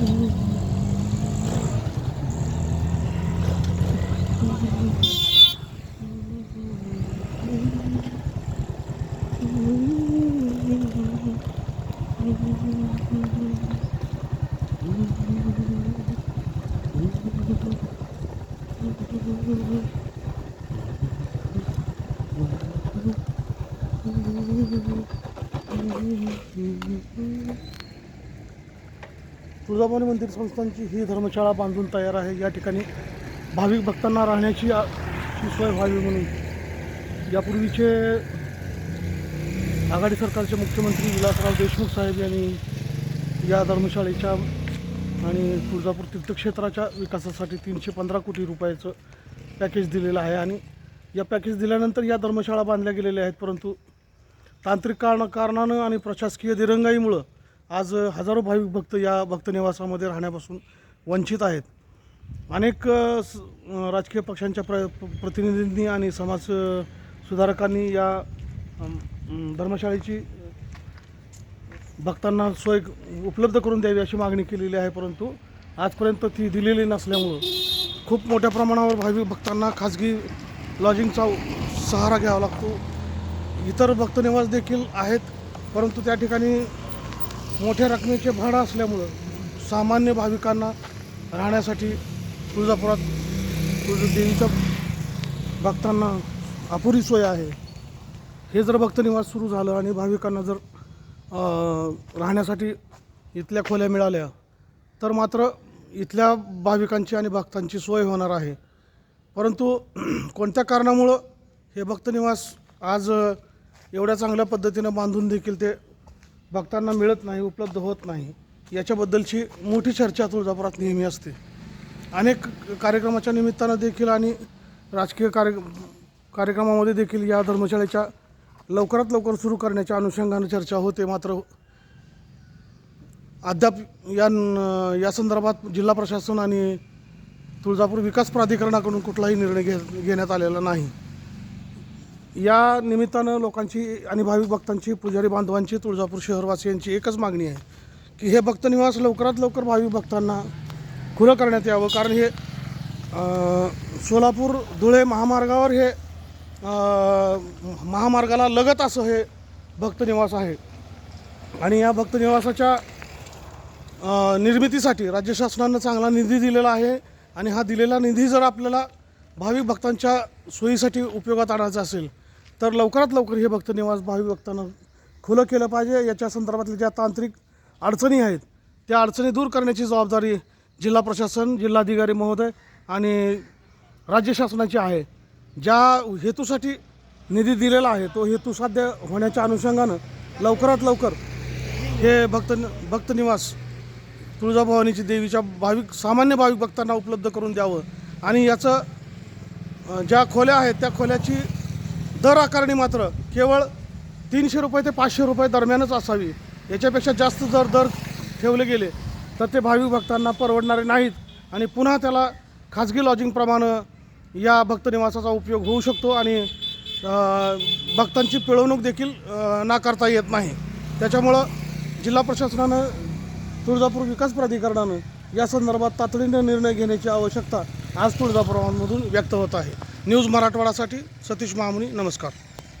Mm-hmm. Tuljabhavani मंदिर संस्थांची ही धर्मशाळा बांधून तयार आहे. या ठिकाणी भाविक भक्तांना राहण्याची सोय व्हावी म्हणून. यापूर्वीचे आघाडी सरकारचे मुख्यमंत्री विलासराव देशमुख साहेब यांनी या धर्मशाळेच्या आणि तुळजापूर तीर्थक्षेत्राच्या विकासासाठी तीनशे पंधरा कोटी रुपयाचं पॅकेज दिलेलं आहे आणि या पॅकेज दिल्यानंतर या धर्मशाळा बांधल्या गेलेल्या आहेत. परंतु तांत्रिक कारण कारणानं आणि प्रशासकीय दिरंगाईमुळं आज हजारो भाविक भक्त या भक्तनिवासामध्ये राहण्यापासून वंचित आहेत. अनेक स- राजकीय पक्षांच्या प्र प्रतिनिधींनी आणि समाज सुधारकांनी या धर्मशाळेची भक्तांना सोय उपलब्ध करून द्यावी अशी मागणी केलेली आहे परंतु आजपर्यंत ती दिलेली नसल्यामुळं खूप मोठ्या प्रमाणावर भाविक भक्तांना खाजगी लॉजिंगचा सहारा घ्यावा लागतो. इतर भक्तनिवास देखील आहेत परंतु त्या ठिकाणी मोठ्या रकमेचे भाडं असल्यामुळं सामान्य भाविकांना राहण्यासाठी तुळजापुरात तुळजादेवीच्या भक्तांना अपुरी सोय आहे. हे जर भक्तनिवास सुरू झालं आणि भाविकांना जर राहण्यासाठी इथल्या खोल्या मिळाल्या तर मात्र इथल्या भाविकांची आणि भक्तांची सोय होणार आहे. परंतु कोणत्या कारणामुळं हे भक्तनिवास आज एवढ्या चांगल्या पद्धतीनं बांधून देखील ते भक्तांना मिळत नाही उपलब्ध होत नाही. याच्याबद्दलची मोठी चर्चा तुळजापुरात नेहमी असते. अनेक कार्यक्रमाच्या निमित्तानं देखील आणि राजकीय कार्य कार्यक्रमामध्ये देखील या धर्मशाळेच्या लवकरात लवकर सुरू करण्याच्या अनुषंगानं चर्चा होते. मात्र अद्याप या या संदर्भात जिल्हा प्रशासन आणि तुळजापूर विकास प्राधिकरणाकडून कुठलाही निर्णय घे घेण्यात आलेला नाही. या निमित्तानं लोकांची आणि भाविक भक्तांची पुजारी बांधवांची तुळजापूर शहरवासियांची एकच मागणी आहे की हे भक्तनिवास लवकरात लवकर भाविक भक्तांना खुलं करण्यात यावं. कारण हे सोलापूर धुळे महामार्गावर हे महामार्गाला लगत असं हे भक्तनिवास आहे. आणि या भक्तनिवासाच्या निर्मितीसाठी राज्य शासनानं चांगला निधी दिलेला आहे आणि हा दिलेला निधी जर आपल्याला भाविक भक्तांच्या सोयीसाठी उपयोगात आणायचा असेल तर लवकरात लवकर हे भक्तनिवास भावी भक्तांना खुलं केलं पाहिजे. याच्या संदर्भातल्या ज्या तांत्रिक अडचणी आहेत त्या अडचणी दूर करण्याची जबाबदारी जिल्हा प्रशासन जिल्हाधिकारी महोदय आणि राज्य शासनाची आहे. ज्या हेतूसाठी निधी दिलेला आहे तो हेतू साध्य होण्याच्या अनुषंगानं लवकरात लवकर हे भक्त भक्तनिवास तुळजाभवानीची देवीच्या भाविक सामान्य भाविक भक्तांना उपलब्ध करून द्यावं. आणि याचं ज्या खोल्या आहेत त्या खोल्याची दर आकारणी मात्र केवळ तीनशे रुपये ते पाचशे रुपये दरम्यानच असावी. याच्यापेक्षा जास्त जर दर ठेवले गेले तर ते भाविक भक्तांना परवडणारे नाहीत. आणि पुन्हा त्याला खाजगी लॉजिंगप्रमाणे या भक्तनिवासाचा उपयोग होऊ शकतो आणि भक्तांची पिळवणूक देखील नाकारता येत नाही. त्याच्यामुळं जिल्हा प्रशासनानं तुळजापूर विकास प्राधिकरणानं या संदर्भात तातडीने निर्णय घेण्याची आवश्यकता आज तुळजापूरमधून व्यक्त होत आहे. न्यूज मराठवाडासाठी सतीश महामुनी नमस्कार.